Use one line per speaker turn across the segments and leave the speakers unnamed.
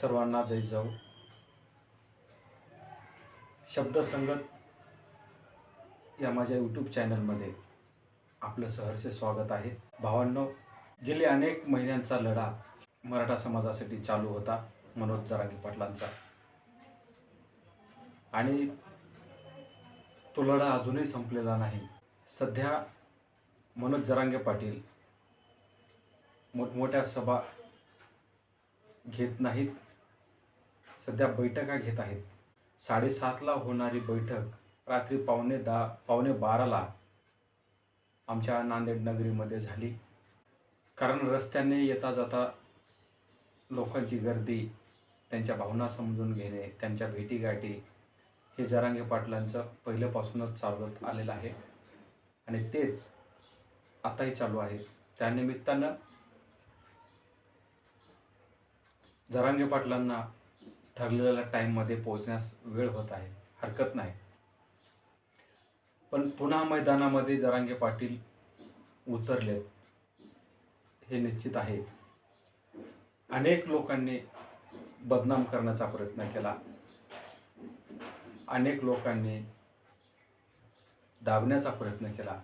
सर्वांना जय जाऊ. शब्दसंगत या माझ्या यूट्यूब चॅनलमध्ये आपलं सहर्ष स्वागत आहे. भावांनो गेले अनेक महिन्यांचा लढा मराठा समाजासाठी चालू होता मनोज जरांगे पाटलांचा. आणि तो लढा अजूनही संपलेला नाही. सध्या मनोज जरांगे पाटील मोठमोठ्या सभा घेत नाहीत. सध्या बैठका घेत आहेत. साडेसातला होणारी बैठक रात्री पावणे दहा पावणे बाराला आमच्या नांदेड नगरीमध्ये झाली. कारण रस्त्याने येता जाता लोकांची गर्दी त्यांच्या भावना समजून घेणे त्यांच्या भेटीगाठी हे जरांगे पाटलांचं पहिल्यापासूनच चालवत आलेलं आहे. आणि तेच आताही चालू आहे. त्यानिमित्तानं जरांगे पाटलांना ठरलेल्या टाईममध्ये पोहोचण्यास वेळ होत आहे. हरकत नाही. पण पुन्हा मैदानामध्ये जरांगे पाटील उतरले. हे निश्चित आहे. अनेक लोकांनी बदनाम करण्याचा प्रयत्न केला. अनेक लोकांनी दाबण्याचा प्रयत्न केला.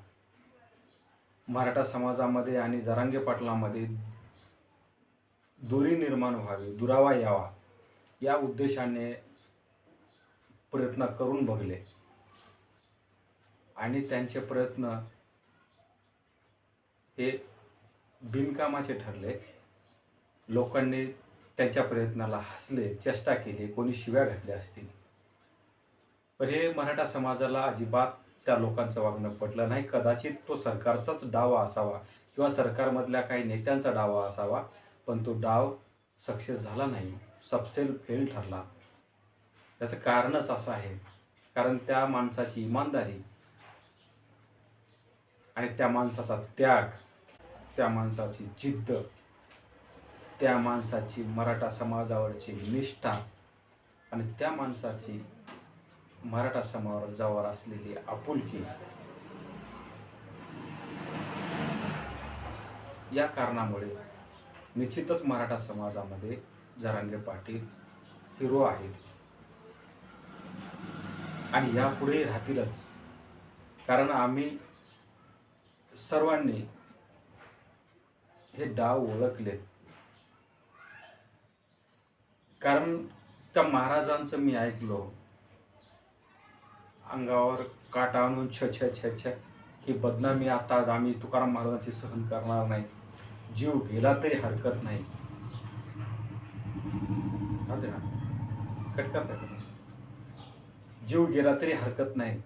मराठा समाजामध्ये आणि जरांगे पाटलामध्ये दुरी निर्माण व्हावी दुरावा यावा. या उद्देशाने प्रयत्न करून बघले. आणि त्यांचे प्रयत्न हे बिनकामाचे ठरले. लोकांनी त्यांच्या प्रयत्नाला हसले चेष्टा केली कोणी शिव्या घातल्या असतील. पण हे मराठा समाजाला अजिबात त्या लोकांचं वागणं पटलं नाही. कदाचित तो सरकारचाच डावा असावा किंवा सरकारमधल्या काही नेत्यांचा डावा असावा पण तो डाव सक्सेस झाला नाही. सबसेल फेल ठरला. त्याचं कारणच असं आहे. कारण त्या माणसाची इमानदारी आणि त्या माणसाचा त्याग त्या माणसाची जिद्द त्या माणसाची मराठा समाजावरची निष्ठा आणि त्या माणसाची मराठा समाजावर असलेली आपुलकी या कारणामुळे निश्चितच मराठा समाजामध्ये जरांगे पाटील हिरो आहेत. आणि यापुढे राहतीलच. कारण आम्ही सर्वांनी हे डाव ओळखले. कारण त्या महाराजांचं मी ऐकलो. अंगावर काटा आणून छ छ छ छ ही बदनामी आता आम्ही तुकाराम महाराजांची सहन करणार नाही. जीव गेला तरी हरकत नाही. राहू दे ना. जीव गेला तरी हरकत नाही.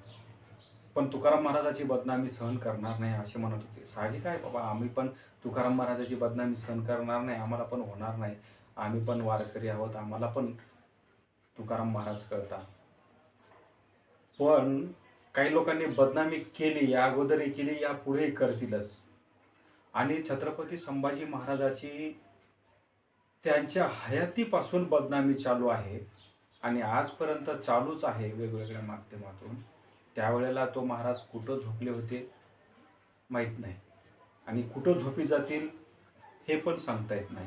पण तुकाराम महाराजाची बदनामी सहन करणार नाही असे म्हणत होते. साहजिक आहे बाबा आम्ही पण तुकाराम महाराजाची बदनामी सहन करणार नाही आम्हाला पण होणार नाही. आम्ही पण वारकरी आहोत आम्हाला पण तुकाराम महाराज कळतात. पण काही लोकांनी बदनामी केली या अगोदरही केली या पुढेही करतीलच. आणि छत्रपती संभाजी महाराजाची त्यांच्या हयातीपासून बदनामी चालू आहे आणि आजपर्यंत चालूच आहे वेगवेगळ्या माध्यमातून. त्यावेळेला तो महाराज कुठं झोपले होते माहीत नाही. आणि कुठं झोपी जातील हे पण सांगता येत नाही.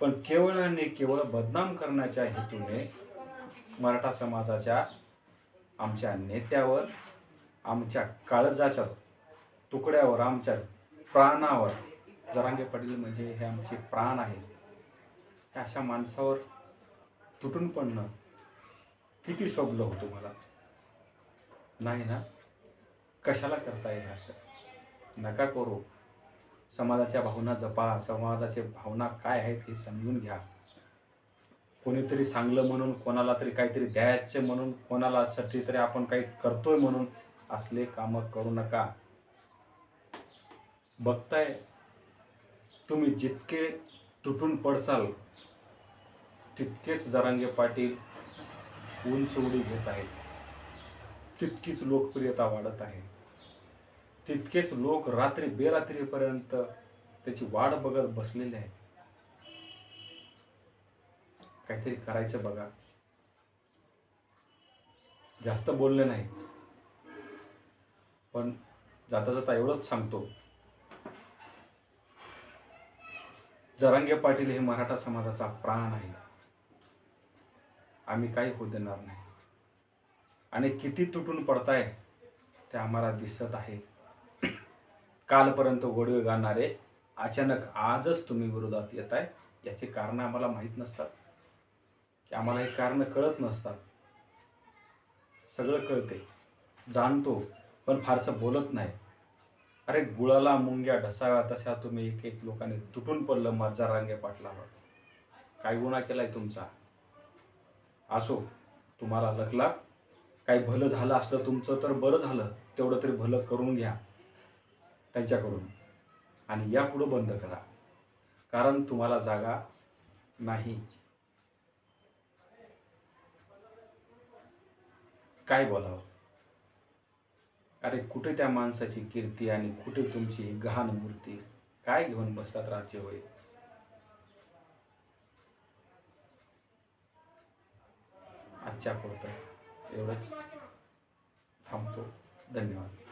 पण केवळ आणि केवळ बदनाम करण्याच्या हेतूने मराठा समाजाच्या आमच्या नेत्यावर आमच्या काळजाच्या तुकड्यावर आमच्या प्राणावर जरांगे पाटील म्हणजे हे आमचे प्राण आहे अशा माणसावर तुटून पडणं किती शोभलं होतं मला नाही ना? कशाला करता येईल असं? नका करू. समाजाच्या भावना जपा. समाजाचे भावना काय आहेत हे समजून घ्या. कोणीतरी सांगलं म्हणून कोणाला तरी काहीतरी द्यायचं म्हणून कोणाला साठी तरी आपण काही करतोय म्हणून असले कामं करू नका. बघताय तुम्ही जितके तुटून पडसाल. तितकेच जरांगे पाटील उंच उडी घेत आहेत. तितकीच लोकप्रियता वाढत आहे. तितकेच लोक रात्री बेरात्रीपर्यंत त्याची वाट बघत बसलेले आहेत. काहीतरी करायचं बघा. जास्त बोलले नाही पण जाता जाता एवढंच सांगतो. जरांगे पाटील हे मराठा समाजाचा प्राण आहे. आम्ही काही होऊ देणार नाही. आणि किती तुटून पडताय ते आम्हाला दिसत आहे. कालपर्यंत गोडवे गाणारे अचानक आजच तुम्ही विरोधात येत आहे याची कारणं आम्हाला माहीत नसतात. की आम्हाला हे कारणं कळत नसतात. सगळं कळते. जाणतो पण फारसं बोलत नाही. अरे गुळाला मुंग्या ढसाव्या तशा तुम्ही एक एक लोकांनी तुटून पडलं मर्जा रांगे पाटलावर. काय गुन्हा केलाय तुमचा? असो तुम्हाला लकला काही भलं झालं असलं तुमचं तर बरं झालं तेवढं तरी भलं करून घ्या त्यांच्याकडून. आणि यापुढं बंद करा. कारण तुम्हाला जागा नाही. काय बोलावं? अरे कुठे त्या माणसाची कीर्ती आणि कुठे तुमची गहाण मूर्ती? काय घेऊन बसतात राज्य होय? आजच्या पुरतं एवढंच थांबतो. धन्यवाद.